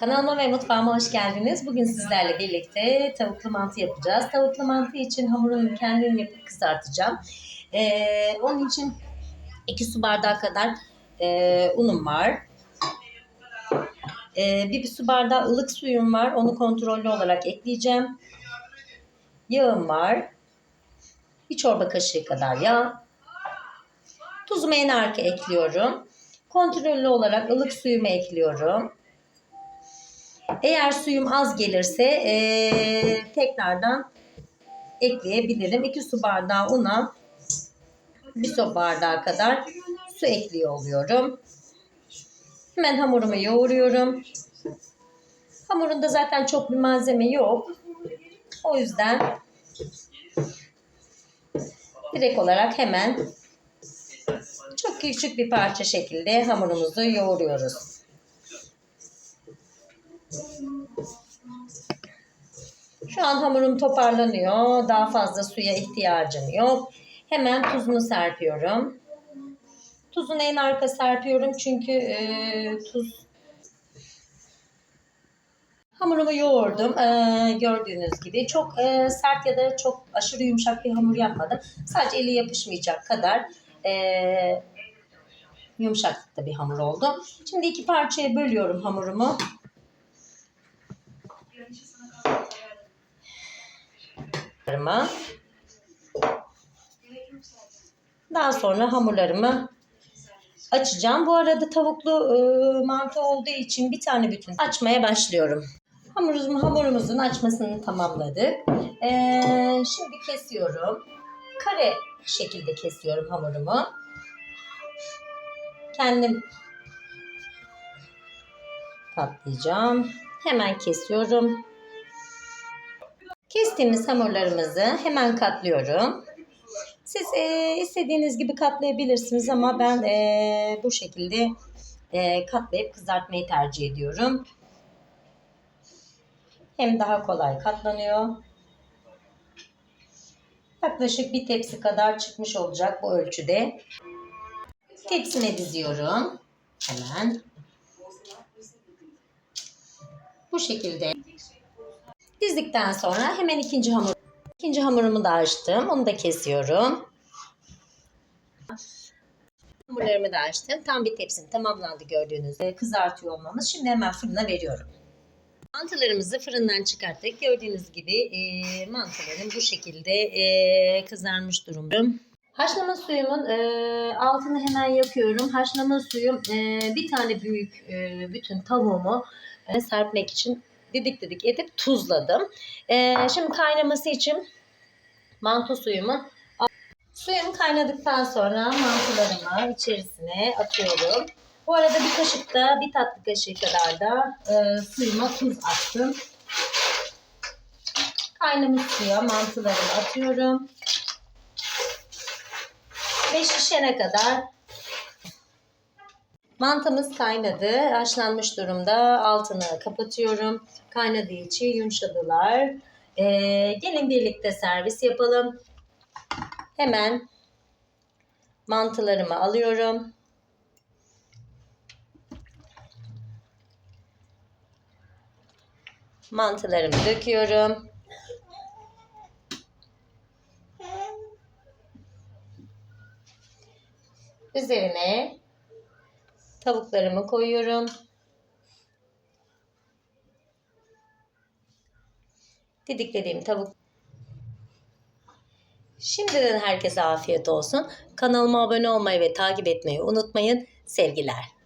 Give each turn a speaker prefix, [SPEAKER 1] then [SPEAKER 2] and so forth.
[SPEAKER 1] Kanalıma ve mutfağıma hoş geldiniz. Bugün sizlerle birlikte tavuklu mantı yapacağız. Tavuklu mantı için hamurunu kendim yapıp kızartacağım. Ee, onun için 2 su bardağı kadar e, unum var. Ee, bir, bir su bardağı ılık suyum var. Onu kontrollü olarak ekleyeceğim. Yağım var. Bir çorba kaşığı kadar yağ. Tuzumu en arka ekliyorum. Kontrollü olarak ılık suyumu ekliyorum. Eğer suyum az gelirse eee, tekrardan ekleyebilirim. 2 su bardağı una 1 su bardağı kadar su ekliyor oluyorum. Hemen hamurumu yoğuruyorum. Hamurunda zaten çok bir malzeme yok. O yüzden direkt olarak hemen çok küçük bir parça şekilde hamurumuzu yoğuruyoruz. Şu an hamurum toparlanıyor. Daha fazla suya ihtiyacım yok. Hemen tuzunu serpiyorum. Tuzunu en arka serpiyorum çünkü e, tuz Hamurumu yoğurdum. Ee, gördüğünüz gibi çok e, sert ya da çok aşırı yumuşak bir hamur yapmadım. Sadece eli yapışmayacak kadar e, yumuşaklıkta bir hamur oldu. Şimdi iki parçaya bölüyorum hamurumu. Hamurlarımı. Daha sonra hamurlarımı açacağım. Bu arada tavuklu e, mantı olduğu için bir tane bütün açmaya başlıyorum. Hamurumuzun, hamurumuzun açmasını tamamladık. E, şimdi kesiyorum. Kare şekilde kesiyorum hamurumu. Kendim katlayacağım. Hemen kesiyorum. Kestiğimiz hamurlarımızı hemen katlıyorum. Siz e, istediğiniz gibi katlayabilirsiniz ama ben e, bu şekilde e, katlayıp kızartmayı tercih ediyorum. Hem daha kolay katlanıyor. Yaklaşık bir tepsi kadar çıkmış olacak bu ölçüde. Tepsime diziyorum. Hemen. Bu şekilde. Dizdikten sonra hemen ikinci hamur İkinci hamurumu da açtım. Onu da kesiyorum. Hamurlarımı da açtım. Tam bir tepsim tamamlandı gördüğünüz gibi. Kızartıyor olmamız. Şimdi hemen fırına veriyorum. Mantılarımızı fırından çıkarttık. Gördüğünüz gibi e, mantılarım bu şekilde e, kızarmış durumda. Haşlama suyumun e, altını hemen yakıyorum. Haşlama suyum e, bir tane büyük e, bütün tavuğumu e, serpmek için didik didik edip tuzladım. E, şimdi kaynaması için mantı suyumu Suyum kaynadıktan sonra mantılarımı içerisine atıyorum. Bu arada bir kaşık da bir tatlı kaşığı kadar da e, suyuma tuz attım. Kaynamış suya mantılarımı atıyorum. Ve şişene kadar mantımız kaynadı. Haşlanmış durumda. Altını kapatıyorum. Kaynadığı için yumuşadılar. E, gelin birlikte servis yapalım. Hemen mantılarımı alıyorum. Mantılarımı döküyorum. Üzerine tavuklarımı koyuyorum. Didiklediğim tavuk Şimdiden herkese afiyet olsun. Kanalıma abone olmayı ve takip etmeyi unutmayın. Sevgiler.